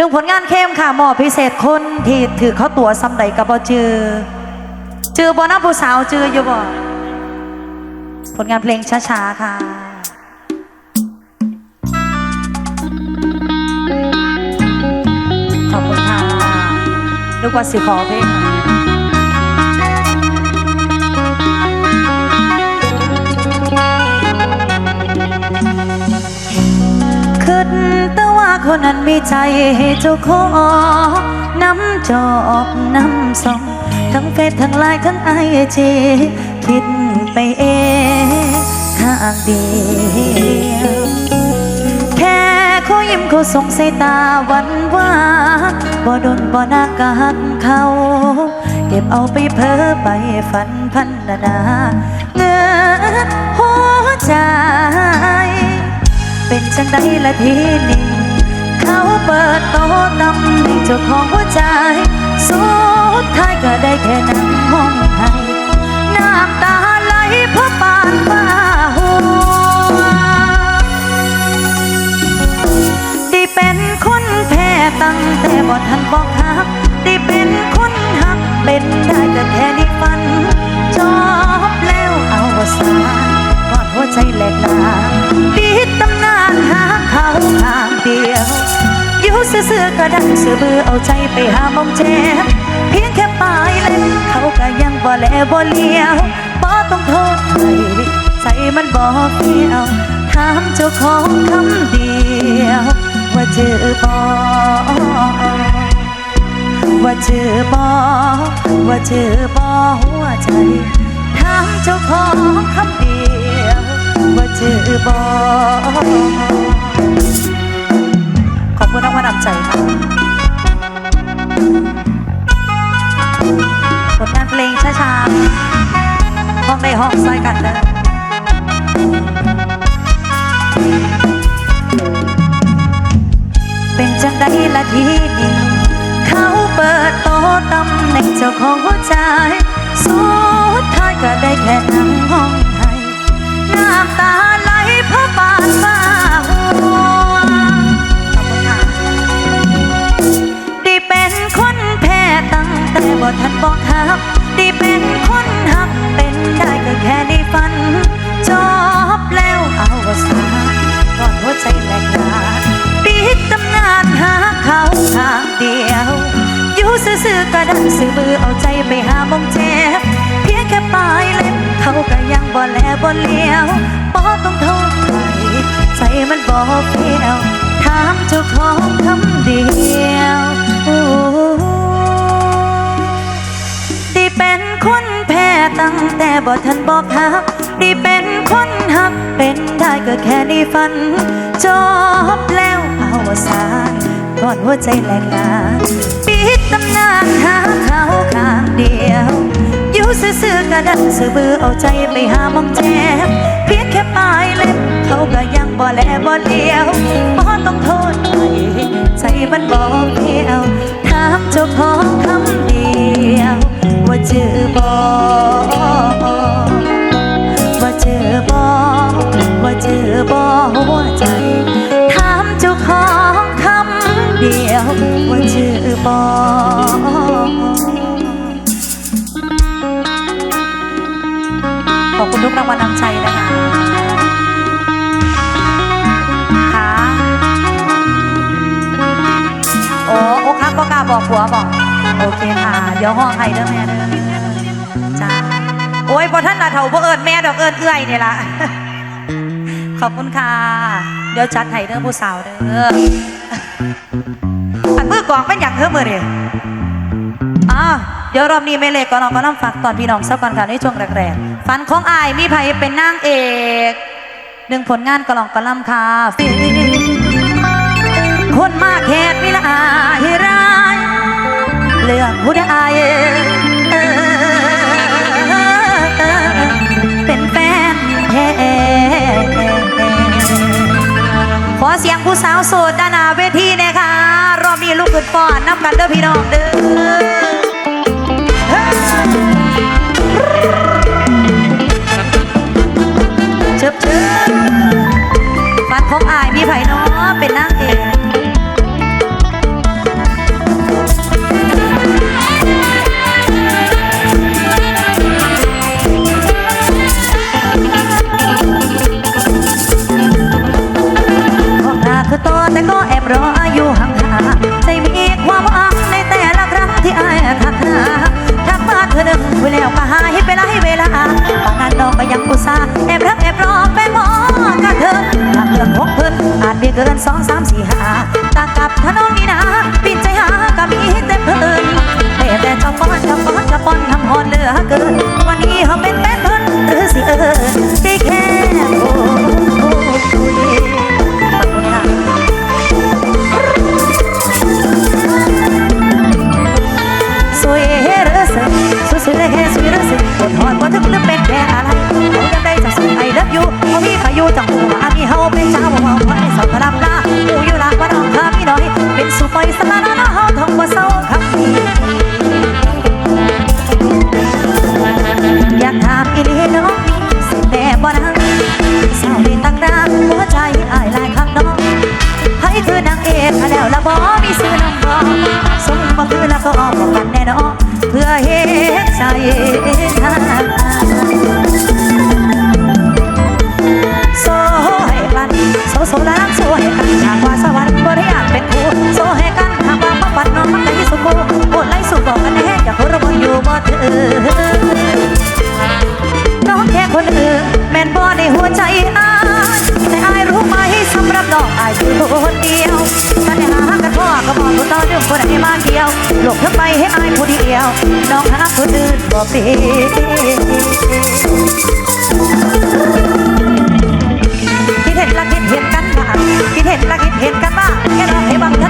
หนึ่งผลงานเข้มค่ะหมอพิเศษคนที่ถือเขาตัวซ้ำใดกับบ่จือจือบอน้าผู้สาวจืออยู่บ่ผลงานเพลงช้าๆค่ะขอบคุณค่ะนึกว่าสิขอเพลงคิดแต่ว่า คนนั้นมีใจให้เจ้าของน้ำจอกน้ำส่งทั้งเฟซทั้งไลน์ทั้งไอจีคิดไปเองข้างเดียวแค่เขายิ้มเขาส่งสายตาหวันหว่าบ่โดนบ่นากะหักเขาเก็บเอาไปเพ้อไปฝันพันนานาเงือหัวใจ เป็นจังใดละทีนี้ เขาเปิดโต๊ะตำให้เจ้าของหัวใจ สุดท้ายก็ได้แค่นั่งห้องไห้น้ำตาไหลเพราะปานฟ้าหัวได้เป็นคนแพ้ตั้งแต่บ่ทันบอกหักได้เป็นคนหักเป็นได้แต่แค่ในฝันจบแล้วเอาสารกอดหัวใจแหลกลาปิดตำนานหาเขาข้างเดียวอยู่ซื่อๆก็ดังเสือเบือเอาใจไปหามองเจ็บเพียงแค่ปลายเล็บเขาก็ยังบ่แลบ่เลี้ยวบ่ต้องโทษใครใจมันบ่เฟียวถามเจ้าของคำเดียว ว่าเจอบ่ว่าเจอบ่ว่าเจอบ่หัวใจถามเจ้าของคำเดียว เจอบ่ขอบคุณน้องว่านำใจค่ะผลงานเพลงช้าๆห้องในห้องซอยกันเด้อเป็นจังใดละทีนี้เขาเปิดโต๊ะตำแหน่งเจ้าของหัวใจ สุดท้ายก็ได้แค่นั่งห้อง น้ำตาไหลเพราะปานฟ้าหัวขอบคุณค่ะได้เป็นคนแพ้ตั้งแต่บ่ทันบอกหักด้เป็นคนหักเป็นได้ก็แค่ในฝัน จบแล้วเอาสากอดหัวใจแหลกลาปิดตำนานหาเขาทางเดียว อยู่ซื่อๆก็ดังสื่อมือเอาใจไปหามองเจ็บเพียงแค่ปลายเล็บ เขาก็ยังบ่แลบ่เลี้ยวบ่ต้องโทษใครใจมันบ่เพียวถามเจ้าของคำเดียวด้เป็นคนแพ้ตั้งแต่บ่ทันบอกหักด้เป็นคนหักเป็นได้ก็แค่ในฝัน จบแล้วเอาสารก่อนหัวใจแหลกลาปิดตำนานหาเขาข้างเดียว ซื่อๆก็ดันสื่อบือเอาใจไปหามองแจ็บเพียงแค่ปลายเล็บเขาก็ยังบ่แลบ่เดียวบ่ต้องโทษใครใจมันบ่เพียวถามเจ้าของคำเดียว ว่าเจอบ่ คุณทุกรางวัลน้ำใจนะคะค่ะโอ้โอ้คักก็กล้าบอกผัวบอก โอเคค่ะ เดี๋ยวห้องให้เด้อแม่เด้อจ้าโอ้ยพอท่านละเถาบ่เอิญแม่ดอกเอิญเอื้อยนี่ละขอบคุณค่ะ เดี๋ยวจัดให้เด้อผู้สาวเด้ออันมือกองเป็นอย่างเธอมือเดียอ้าว เดี๋ยวรอบนี้ไม่เล็กก็น้องก็น้ำฝากตอนพี่น้องสักก่อนค่ะในช่วงแรกๆฝันของอายมีไผเป็นนางเอกหนึ่งผลงานกระลองกระลำค่ะฟิคนมากแคดวิลาให้ร้ายเลือกผู้ใดเออเป็นแฟนแท้ขอเสียงผู้สาวโสดด้านหน้าเวทีนี่ยค่ะรอบนี้ลูกขึ้นป้อนน้ำกันเด้อพี่น้องเด้อ หลบทั้งไปให้อายผู้เดียว น้องหาคนอื่นบ่ปีคิดเห็นละคิดเห็นกันบ้างคิดเห็นละคิดเห็นกันบ้างแค่น้องให้บังถ้าน้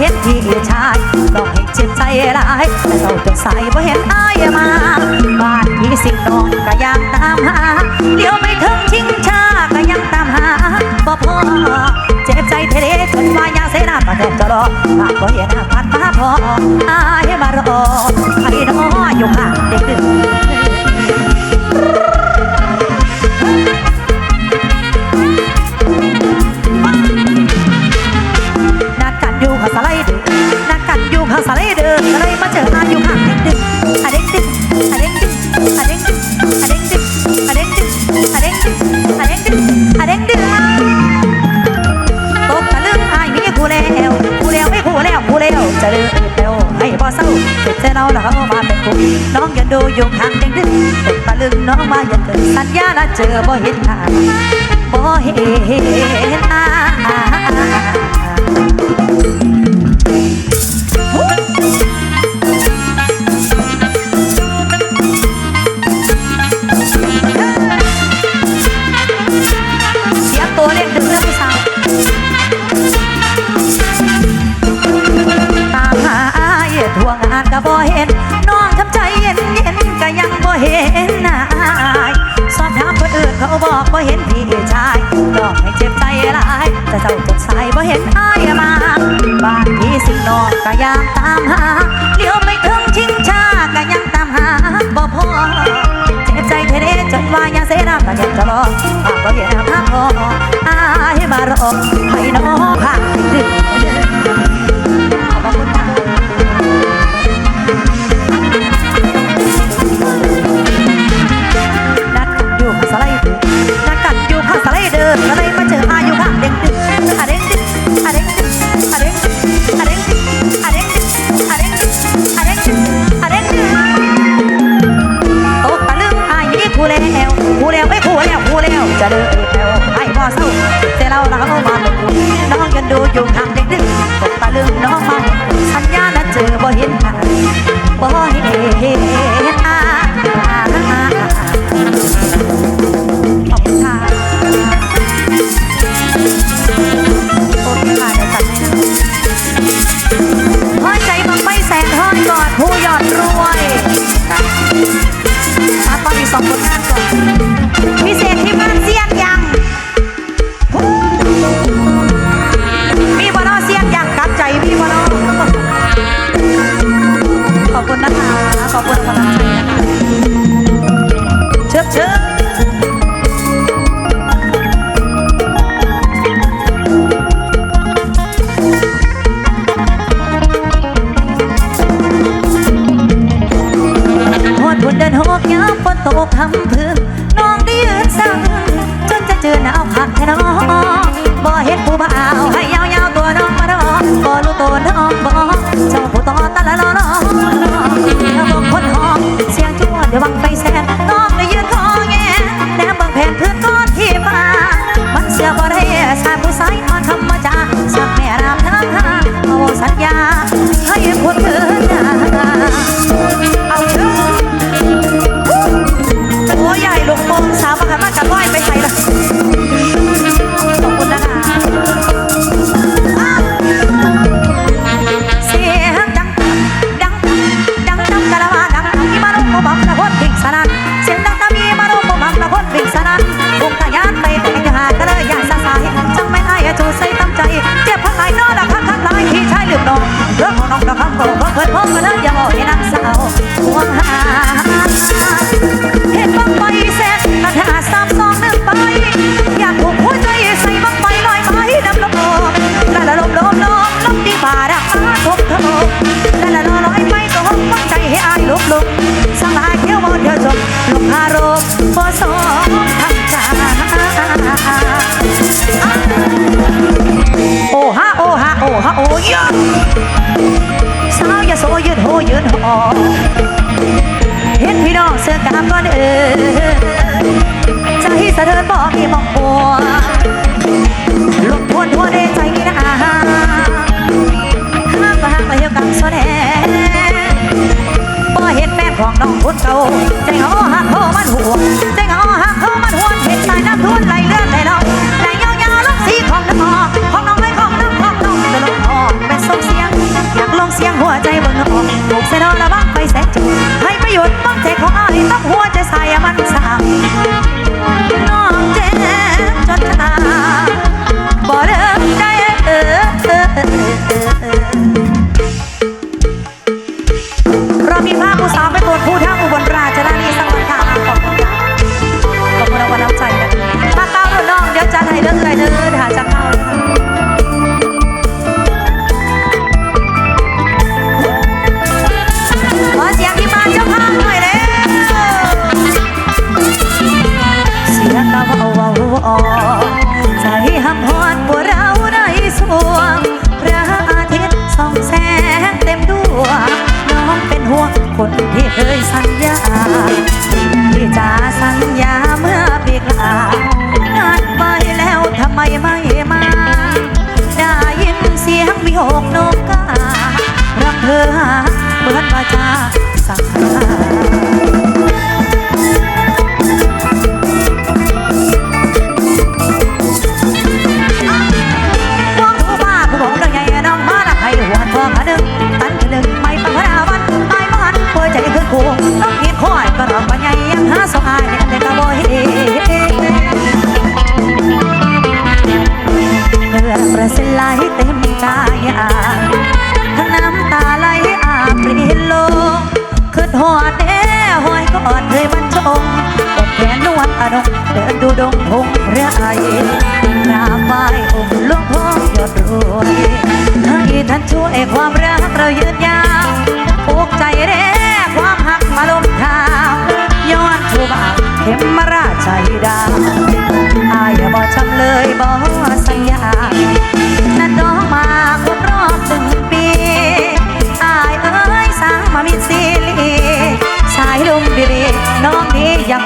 เห็นพี่ชายน้องเห็นเจ็บใจหลายแต่เราจนสายบ่เห็นอายมาบ้านพี่สิ่งน้องก็ยังตามหาเดี๋ยวไม่ถึงชิงชาก็ยังตามหาบ่พอเจ็บใจเทเดจนว่ายาเสนาก็แทบจะรอหากบ่เห็นผ่านมาพออายมารอให้น้ออยู่ข้างเด็กดึก ข้าสไลเดอร์ก็เลยมาเจออาอยู่ข้างเด็กดึกอะเด็กดึกอะเด็กดึกอะเด็กดึกอะเด็กดึกอะเด็กดึกอะเด็กดึกอะเด็กดึกอะเด็กดึกตกตะลึงอายมีกูแล้วกูแล้วไม่กูแล้วกูแล้วจะเลิกแล้วให้พอเศร้าเจ็บใจเราแล้วเอามาเป็นกูน้องยังดูอยู่ข้างเด็กดึกตกตะลึงน้องมาอย่าเกิดสัญญาละเจอบ่เห็นทางบ่เห็นอ่าเเจ้าตกสายบ่เห็นอายมา บ้านพี่สิงนอกก็ยังตามหาเลี้ยวไม่ถึงชิงชาก็ยังตามหาบ่พอเจ็บใจเทเดจนว่ายังเสนาก็ยังจะรอหากว่าเห็นภาพพออายมารอ มีบอลเสียงอยังกลับใจมีบอลขอบคุณนะคะ ขอบคุณกำลังใจนะคะเชิญเชิญหดบุ bottom. นกเดินดูดงพงพระไอราไม้องค์หลงพ่อยอดรวยให้ท่านช่วยความรักเรายืนยาวปลุกใจเร่ความหักมาลมทางย้อนทูบาเข็มมาราชัยดาอายบ่จำเลยบ่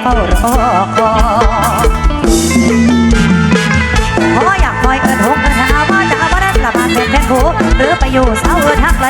เฝ้ารอคอยขออยากคอยเอิดหงเอิดหาว่าจะมาดันละบาดเป็นแม่โหหรือไปอยู่เสาเอิดหักไหล